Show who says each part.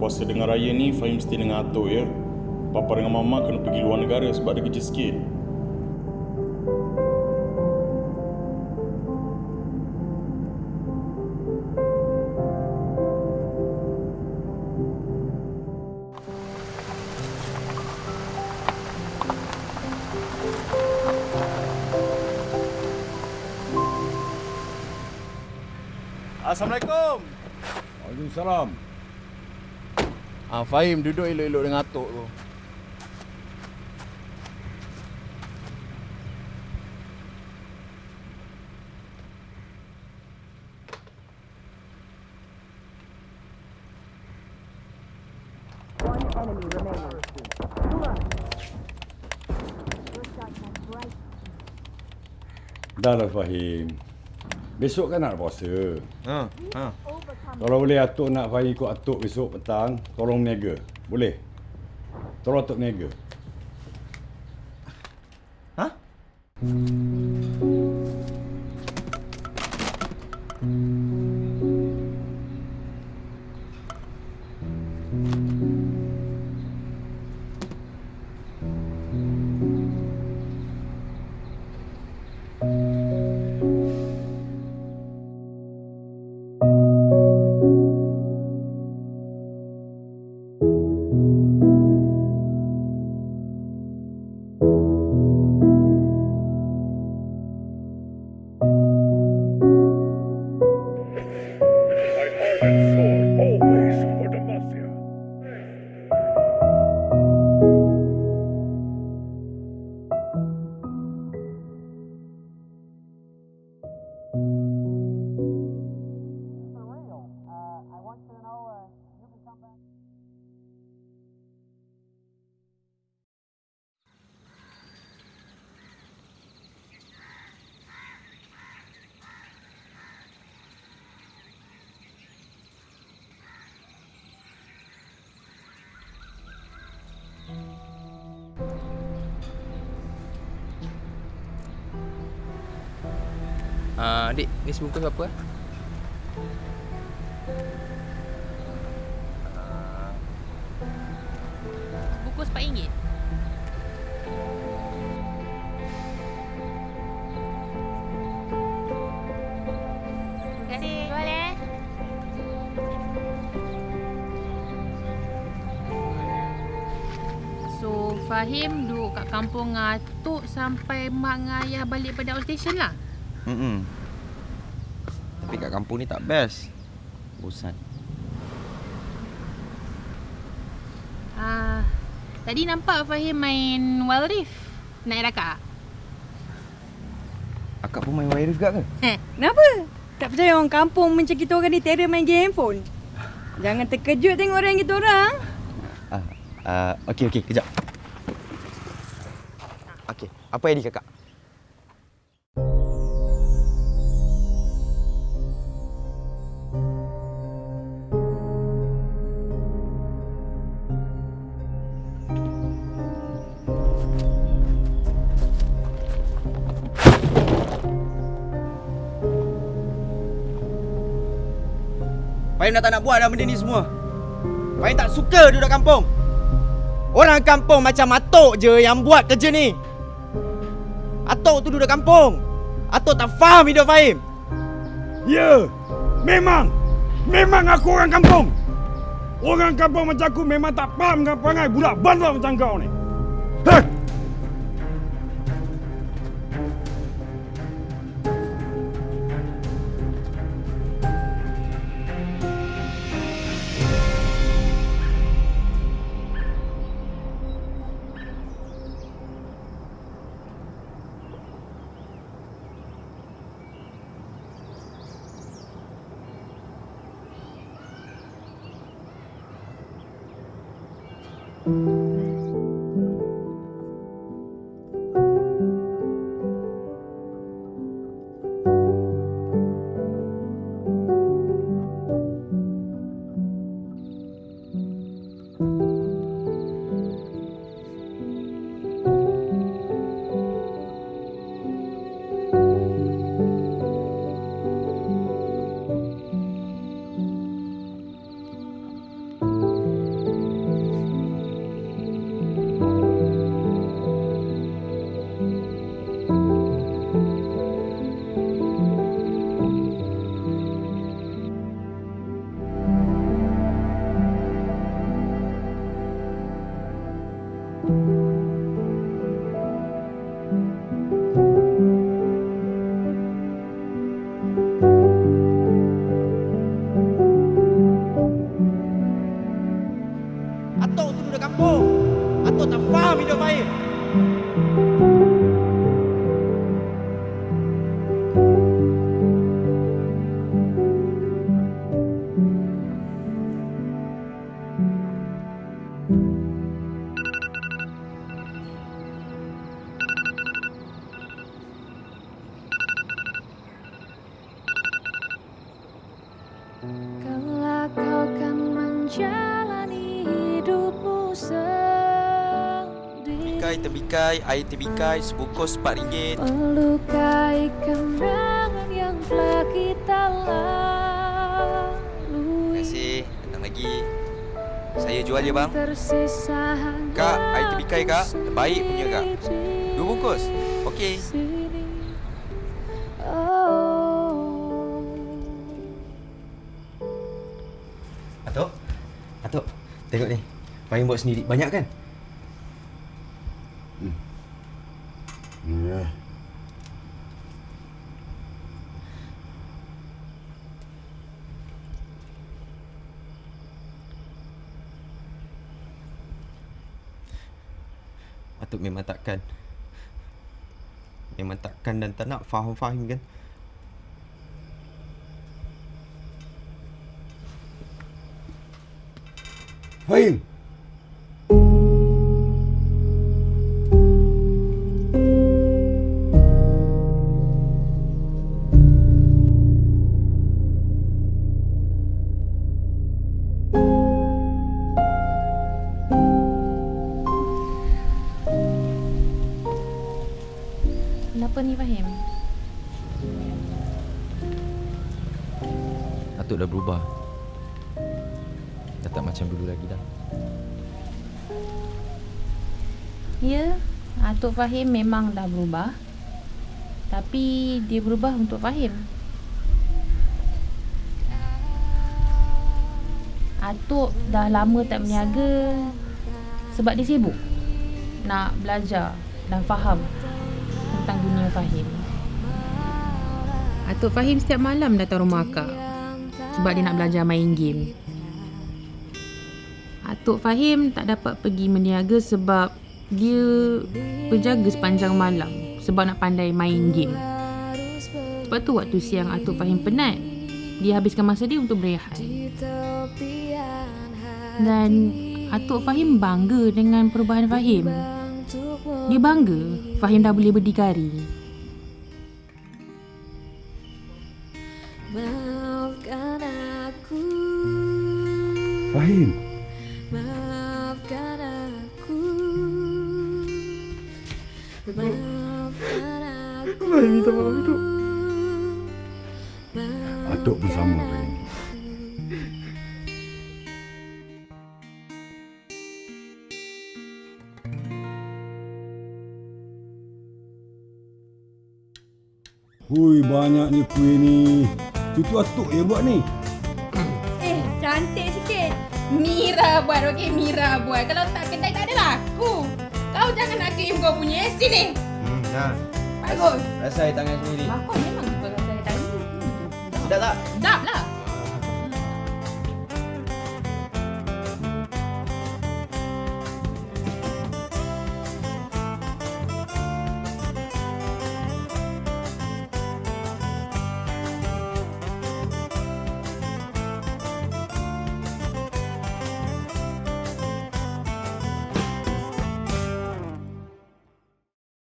Speaker 1: puasa dengan raya ni Fahim mesti dengan atuk ya. Papa dengan mama kena pergi luar negara sebab ada kerja sikit.
Speaker 2: Assalamualaikum.
Speaker 3: Waalaikumsalam.
Speaker 2: Ah, Fahim duduk elok-elok dengan atuk tu.
Speaker 4: One enemy remaining.
Speaker 3: Dah lah Fahim. Besok kan nak puasa.
Speaker 2: Ha, ha.
Speaker 3: Kalau boleh atuk nak Fahim ikut atuk besok petang, tolong niaga. Boleh? Tolong atuk niaga.
Speaker 2: Ha?
Speaker 5: My
Speaker 6: Ah, adik, ni sebungkus apa? eh?
Speaker 7: Bungkus RM4. Terima kasih. Jual eh. So, Fahim duduk kat kampung Atuk sampai mak dengan ayah balik pada outstation lah.
Speaker 6: Hmm. Tapi kat kampung ni tak best. Bosan.
Speaker 7: Ah, tadi nampak Fahim main Wild Rift. Naik rakak?
Speaker 6: Akak pun main wire juga ke?
Speaker 8: Kenapa? Tak percaya orang kampung macam kita orang ni terror main game handphone? Jangan terkejut tengok orang kita orang.
Speaker 6: Ah, ah, okey okey, kejap. Okey, apa idea kakak? Fahim dah tak nak buat dah benda ni semua. Fahim tak suka duduk kampung. Orang kampung macam Atok je yang buat kerja ni. Atok tu duduk kampung. Atok tak faham hidup Fahim.
Speaker 3: Ya, memang. Memang aku orang kampung. Orang kampung macam aku memang tak faham dengan perangai budak bandar macam kau ni. Hei!
Speaker 6: thank you
Speaker 9: Kelak kau kan menjalani hidupmu sendiri
Speaker 6: Tebikai, tebikai, air tebikai, sebungkus RM4.
Speaker 9: Melukai kenangan yang telah kita
Speaker 6: Terima
Speaker 9: lalui
Speaker 6: kasih. Datang lagi. Saya jual je bang. Kak, air tebikai kak. Baik punya kak. Dua bungkus. Okey. Tengok ni. Fahim buat sendiri. Banyak kan?
Speaker 3: Ya.
Speaker 6: Atuk memang takkan. Memang takkan dan tak nak faham Fahim kan?
Speaker 3: Fahim.
Speaker 7: Kenapa ni Fahim?
Speaker 6: Atuk dah berubah. Dah tak macam dulu lagi dah.
Speaker 7: Ya, Atuk Fahim memang dah berubah. Tapi dia berubah untuk Fahim. Atuk dah lama tak berniaga sebab dia sibuk nak belajar dan faham tentang dunia Fahim. Atuk Fahim setiap malam datang rumah akak sebab dia nak belajar main game. Atuk Fahim tak dapat pergi berniaga sebab dia berjaga sepanjang malam sebab nak pandai main game. Sebab tu waktu siang Atuk Fahim penat. Dia habiskan masa dia untuk berehat. Dan Atuk Fahim bangga dengan perubahan Fahim. Dia bangga Fahim dah boleh berdikari.
Speaker 9: Maafkan aku
Speaker 3: Fahim.
Speaker 9: Aku
Speaker 3: Fahim minta maaf itu. Atuk bersama Fahim. Hui, banyaknya kuih ni. Itu atuk yang buat ni.
Speaker 7: Eh, cantik sikit. Mira buat, okey? Mira buat. Kalau tak kedai tak ada laku. Kau jangan nak claim kau punya. Sini.
Speaker 6: Hmm, dah.
Speaker 7: Bagus.
Speaker 6: Rasa air tangan sendiri.
Speaker 7: Kau memang suka rasa air tadi.
Speaker 6: Sedap tak?
Speaker 7: Sedap lah.